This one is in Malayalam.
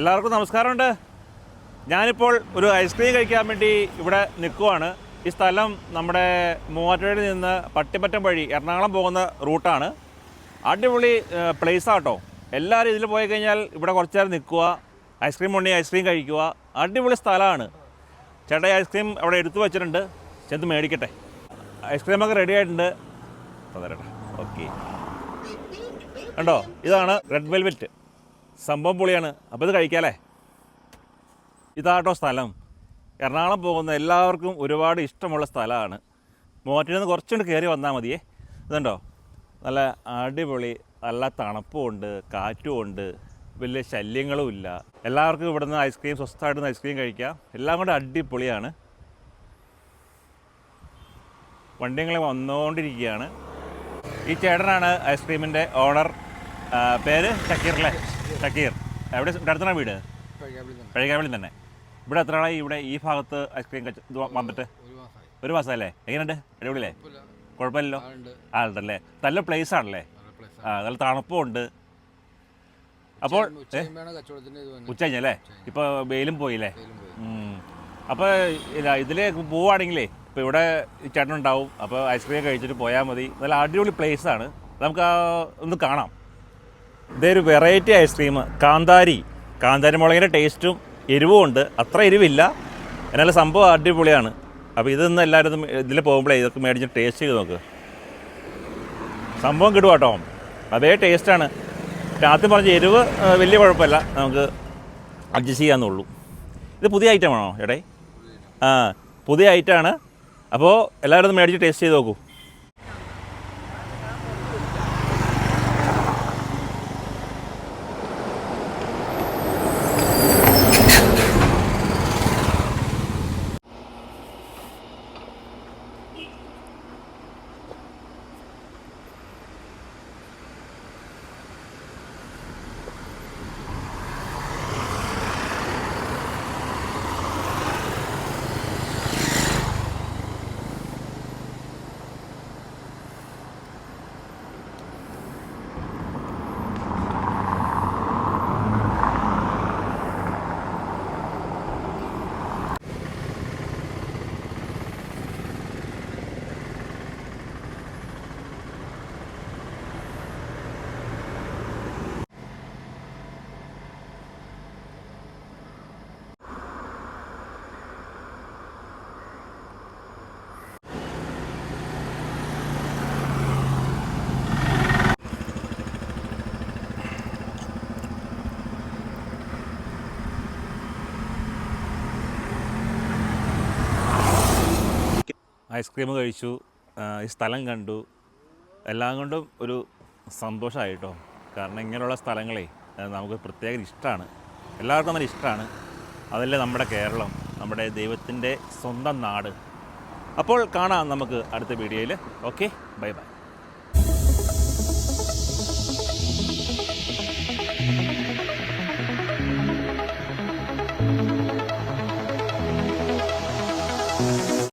എല്ലാവർക്കും നമസ്കാരമുണ്ട്. ഞാനിപ്പോൾ ഒരു ഐസ്ക്രീം കഴിക്കാൻ വേണ്ടി ഇവിടെ നിൽക്കുവാണ്. ഈ സ്ഥലം നമ്മുടെ മൂവാറ്റുപുഴയിൽ നിന്ന് പട്ടിപ്പറ്റം വഴി എറണാകുളം പോകുന്ന റൂട്ടാണ് അടിപൊളി പ്ലേസ് ആട്ടോ. എല്ലാവരും ഇതിൽ പോയി കഴിഞ്ഞാൽ ഇവിടെ കുറച്ച് നേരം നിൽക്കുക ഐസ്ക്രീം ഉണ്ടെങ്കിൽ ഐസ്ക്രീം കഴിക്കുക. അടിപൊളി സ്ഥലമാണ്. ചേട്ടാ ഐസ്ക്രീം അവിടെ എടുത്തു വെച്ചിട്ടുണ്ട്. ചെന്ന് മേടിക്കട്ടെ. ഐസ്ക്രീമൊക്കെ റെഡി ആയിട്ടുണ്ട്. ഓക്കെ കണ്ടോ? ഇതാണ് റെഡ് വെൽവെറ്റ് സംഭവം പൊളിയാണ്. അപ്പോൾ ഇത് കഴിക്കാലേ ഇതാട്ടോ സ്ഥലം. എറണാകുളം പോകുന്ന എല്ലാവർക്കും ഒരുപാട് ഇഷ്ടമുള്ള സ്ഥലമാണ്. മൂവാറ്റിൽ നിന്ന് കുറച്ചുകൊണ്ട് കയറി വന്നാൽ മതിയേ. ഇതുണ്ടോ? നല്ല അടിപൊളി നല്ല തണുപ്പുമുണ്ട് കാറ്റുമുണ്ട് വലിയ ശല്യങ്ങളും ഇല്ല. എല്ലാവർക്കും ഇവിടുന്ന് ഐസ്ക്രീം സ്വസ്ഥമായിട്ട് ഐസ്ക്രീം കഴിക്കാം. എല്ലാം കൂടെ അടിപൊളിയാണ്. വണ്ടികൾ വന്നുകൊണ്ടിരിക്കുകയാണ്. ഈ ചേട്ടനാണ് ഐസ്ക്രീമിന്റെ ഓണർ. പേര് ഷക്കീർ അല്ലേ ഷക്കീർ. എവിടെ അടുത്താണ് വീട്? പഴയകാവിളി തന്നെ. ഇവിടെ എത്ര ആളായി? ഇവിടെ ഈ ഭാഗത്ത് ഐസ്ക്രീം കച്ച ഇത് വന്നിട്ട്? ഒരു മാസമല്ലേ എങ്ങനെയുണ്ട്? അടിപൊളിയല്ലേ? കുഴപ്പമില്ലല്ലോ? ആളുണ്ട്. ആളുണ്ടല്ലേ? നല്ല പ്ലേസ് ആണല്ലേ? ആ. നല്ല തണുപ്പുമുണ്ട് അപ്പോൾ ഉച്ച കഴിഞ്ഞല്ലേ ഇപ്പോൾ വെയിലും പോയില്ലേ. അപ്പോൾ ഇതിലേക്ക് പോവുകയാണെങ്കിലേ ഇപ്പോൾ ഇവിടെ ചേട്ടനുണ്ടാവും ചേട്ടൻ ഉണ്ടാവും. അപ്പോൾ ഐസ്ക്രീം കഴിച്ചിട്ട് പോയാൽ മതി. നല്ല അടിപൊളി പ്ലേസ് ആണ്. നമുക്ക് ഒന്ന് കാണാം. ഇതേ ഒരു വെറൈറ്റി ഐസ്ക്രീം കാന്താരി. കാന്താരി മുളകിന്റെ ടേസ്റ്റും എരിവും ഉണ്ട്. അത്ര എരിവില്ല. എന്നാലും സംഭവം അടിപൊളിയാണ്. അപ്പോൾ ഇതൊന്ന് എല്ലാവരും ഇതിൽ പോകുമ്പോഴേ ഇതൊക്കെ മേടിച്ച് ടേസ്റ്റ് ചെയ്ത് നോക്ക്. സംഭവം കിട്ടും കേട്ടോ അതേ ടേസ്റ്റാണ് രാത്രി പറഞ്ഞ എരിവ് വലിയ കുഴപ്പമില്ല. നമുക്ക് അഡ്ജസ്റ്റ് ചെയ്യാമെന്നുള്ളൂ ഇത് പുതിയ ഐറ്റമാണോ ചേട്ടേ ആ പുതിയ ഐറ്റമാണ് അപ്പോൾ എല്ലാവരും മേടിച്ച് ടേസ്റ്റ് ചെയ്ത് നോക്കൂ. ഐസ്ക്രീം കഴിച്ചു ഈ സ്ഥലം കണ്ടു. എല്ലാം കൊണ്ടും ഒരു സന്തോഷമായി കേട്ടോ കാരണം ഇങ്ങനെയുള്ള സ്ഥലങ്ങളെ നമുക്ക് പ്രത്യേക ഇഷ്ടമാണ് എല്ലാവർക്കും നല്ല ഇഷ്ടമാണ് അതല്ലേ നമ്മുടെ കേരളം നമ്മുടെ ദൈവത്തിന്റെ സ്വന്തം നാട്. അപ്പോൾ കാണാം നമുക്ക് അടുത്ത വീഡിയോയിൽ. Okay bye bye.